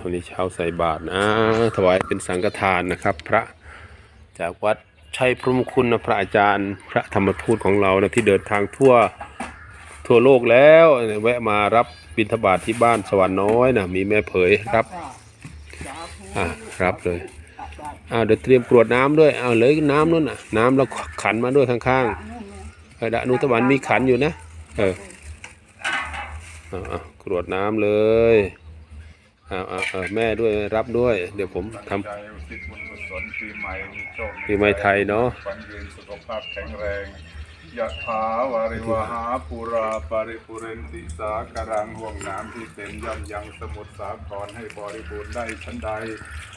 วันนี้เช้าใส่บาตรนะถวายเป็นสังฆทานนะครับ พระจากวัดชัยพรมคุณนะพระอาจารย์ พระธรรมทูตของเรานะที่เดินทางทั่วทั่วโลกแล้วแวะมารับบิณฑบาตที่บ้านสวรรค์น้อยนะมีแม่เผยครับอ่ารับเลยอ่าเดี๋ยวเตรียมกรวดน้ำด้วยเอาเลยน้ำนู่นน่ะน้ำแล้วขันมาด้วยข้างๆเออดะอนุตวันมีขันอยู่นะเออเอากรวดน้ำเลย เอาเอาเอาแม่ด้วยรับด้วย เดี๋ยวผมทำใจอุทิศบุญกุศลปีใหม่มีโชคปีใหม่ไทยเนอะฝันยืนสุขภาพแข็งแรงยะถาวาริวหาปุราปาริปุเรนติสากรังห่วงน้ำที่เต็มย่อมยังสมุทรสาครให้บริบูรณ์ได้ชั้นใด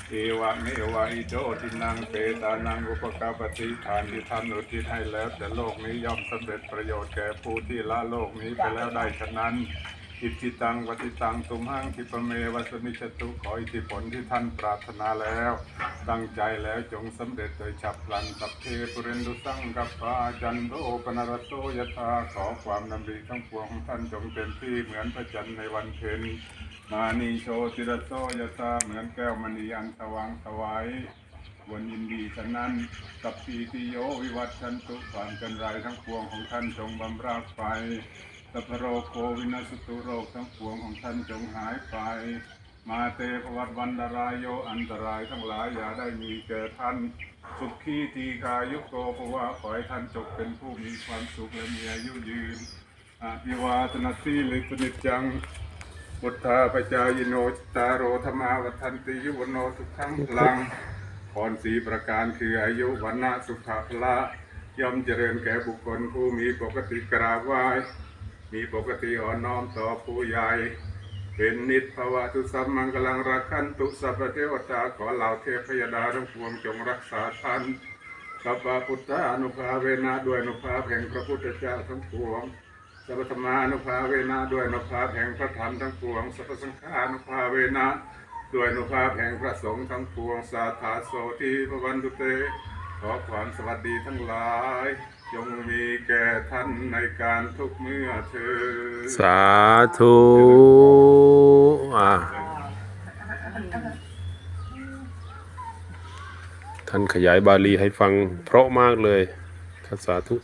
เอวะเมวะอิโจทินังเปตานังอุปกาปฏิทานที่ท่านอุทิศให้แล้วแต่โลกนี้ย่อมสำเร็จประโยชน์แก่ผู้ที่ละโลกนี้ไปแล้วได้ฉะนั้น อิทธิตังปฏิตังตุมหังคิปเมวัสมิชตุขออิทธิผลที่ท่านปรารถนาแล้ว ตั้งใจแล้วจงสำเร็จโดยฉับพลันสัพเพปุเรนดุสังกัปปาจันโดปนรตโตยถาขอความนำริทั้งปวงของท่านจงเป็นที่เหมือนพระจันทร์ในวันเพ็ญมานีโชติรโตยถาเหมือนแก้วมณีอันสว่างสวัยควรยินดีฉะนั้นกับปีติโยวิวัตชันตุความกันไรทั้งปวงของท่านจงบำราดไป สัพโรโควินาสตุโรคทั้งปวงของท่านจงหายไป มาเตภวัตวันตรายโยอันตรายทั้งหลายอย่าได้มีแก่ท่าน สุขีทีกายุโกภวะขอให้ท่านจงเป็นผู้มีความสุขและมีอายุยืนอภิวาทนาสีลิปนิจังพุทธาปจายโนจตาโรธรรมาวัฏันติยุวโนสุขังพลังพรสีประการคืออายุวันนะสุขภละย่อมเจริญแก่บุคคลผู้มีปกติกราบไหว้ มีปกติอ่อนน้อมต่อผู้ใหญ่เป็นนิจภาวะตุสัมมังกลังรักขันตุสัพพะเทวตาขอเหล่าเทพยดาทั้งปวงจงรักษาท่านสัพพะพุทธานุภาเวนะด้วยนุภาพแห่งพระพุทธเจ้าทั้งปวงสัพพธรรมานุภาเวนะด้วยนุภาพแห่งพระธรรมทั้งปวงสัพพสังฆานุภาเวนะด้วยนุภาพแห่งพระสงฆ์ทั้งปวงสาธาโสทีพระวันตุเตขอความสวัสดีทั้งหลาย จงมีแก่ท่านในการทุกเมื่อเธอสาธุอะท่านขยายบาลีให้ฟังเพราะมากเลยท่านสาธุ